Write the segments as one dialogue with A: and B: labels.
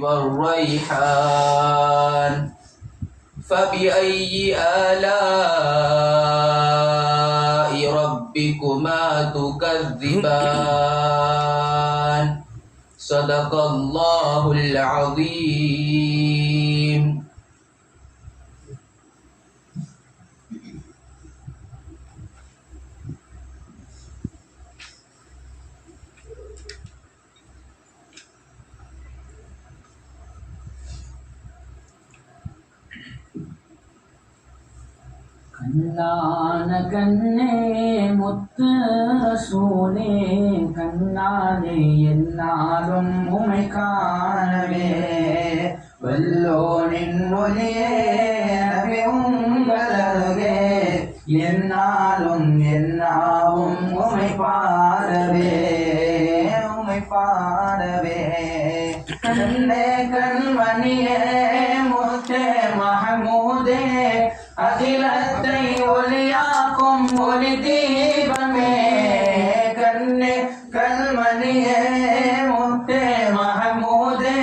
A: والريحان. فبأي آلاء ربكما تكذبان؟ صدق الله العظيم.
B: கண்ணான கண்ணே முத்து சூனே கண்ணானே என்னாலும் உமை காணவே. வல்லோனின் ஒலியே உங்களே என்னாலும் என்னாவும் உமை பாடவே உமை பாடவே. கண்ணே கண்மணியே மஹமூதே அகிலத்தை ஒளியாக்கும் ஒளி தீபமே. கண்ணே கல்மணியே முத்தே மஹமூதே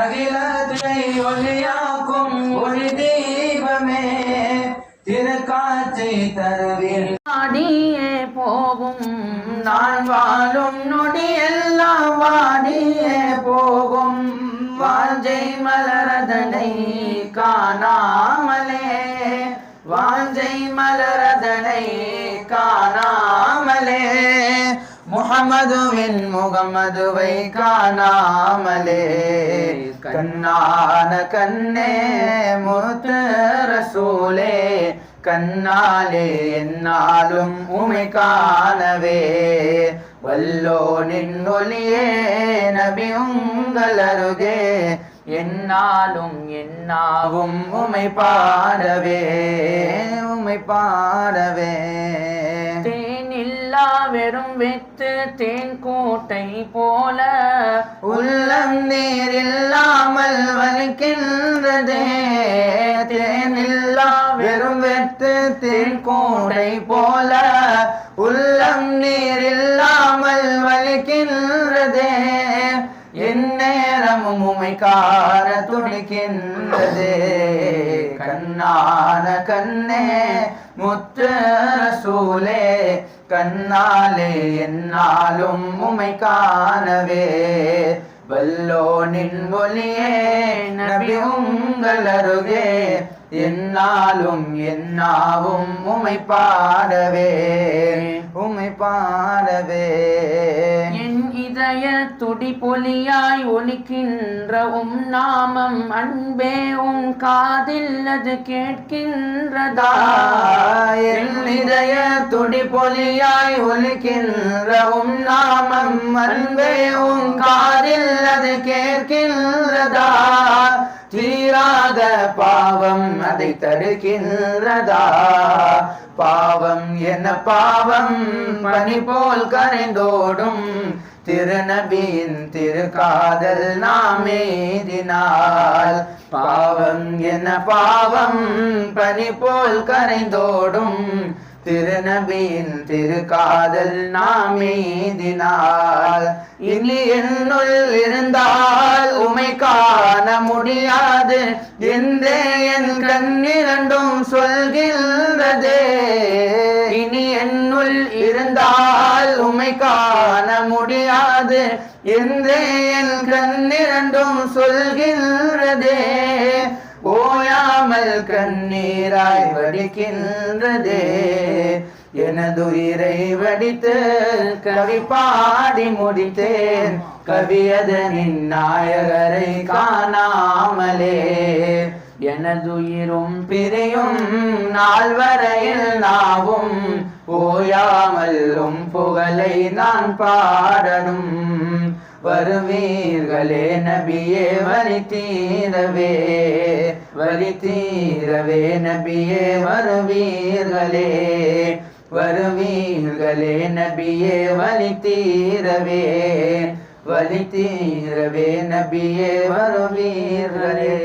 B: அகிலத்தை ஒளியாக்கும் ஒளி தீபமே. திருக்காட்சி தருவில் வாடியே போகும் நான் வாழும் நொடியெல்லாம் வாடியே போகும். வாஞ்சை மலரதனை காணாமலே. வாஞ்சை மலரதனை காணாமலே. முகமதுவின் முகமதுவை காணாமலே. கண்ணான கண்ணே முத்து ரசூலே. கண்ணாலே என்னாலும் உமை காணவே. வல்லோ நின்னொலியே நபி உங்கள் அருகே. என்னாலும் என்னாவும் உமை பாடவே உமை பாடவே. தேனில்லா வெறும் வெத்து தேன் கோட்டை போல. உள்ளம் நீர் இல்லாமல் வலிக்கின்றதே. தேனில்லா வெறும் வெத்து தேன் கோட்டை போல. உள்ளம் நீர் கார துடிக்கின்றதே. கண்ணான கண்ணே முத்து ரசூலே கண்ணாலே என்னாலும் உமை காணவே. வல்லோ நின் ஒளியே நபி உங்கள் அருகே என்னாலும் என்னாவும் உமை பாடவே உமை பாடவே. இதய துடி பொலியாய் ஒலிக்கின்ற உம் நாமம். அன்பே உம் காதில் அது கேட்கின்றதா? என் இதய துடி பொலியாய் ஒலிக்கின்ற உம் நாமம். அன்பே உம் காதில் அது கேட்கின்றதா? தீராத பாவம் அதை தடுக்கின்றதா? பாவம் என்ன பாவம்? பனி போல் கரைந்தோடும் திருநபியின் திருக்காதல் நாமேதினால் பாவம் என்ன பாவம்? பனி போல் கரைந்தோடும் திருநபியின் திருக்காதல் நாமேதினால் இனி என்னுள் இருந்தால் உமை காண முடியாது. என்றே என் கண்ணிரண்டும் சொல்கின்றதே. இனி என்னுள் இருந்தால் உமை காண முடியாது. என்றே என் கண்ணிரண்டும் சொல்கின்றதே. ஓயாமல் கண்ணீராய் வடிக்கின்றதே. எனதுயிரை வடித்து கவி பாடி முடித்தேன். கவியதனின் நாயகரை காணாமலே. எனதுயிரும் பிரியும் நாள் வரையில் நாவும் ஓயாமல் புகழை நான் பாடணும். வருவீர்களே நபியே வரி தீரவே வரி தீரவே நபியே வருவீர்களே. வருவீர்களே நபியே வலி தீரவே வலி தீரவே நபியே வருவீர்களே.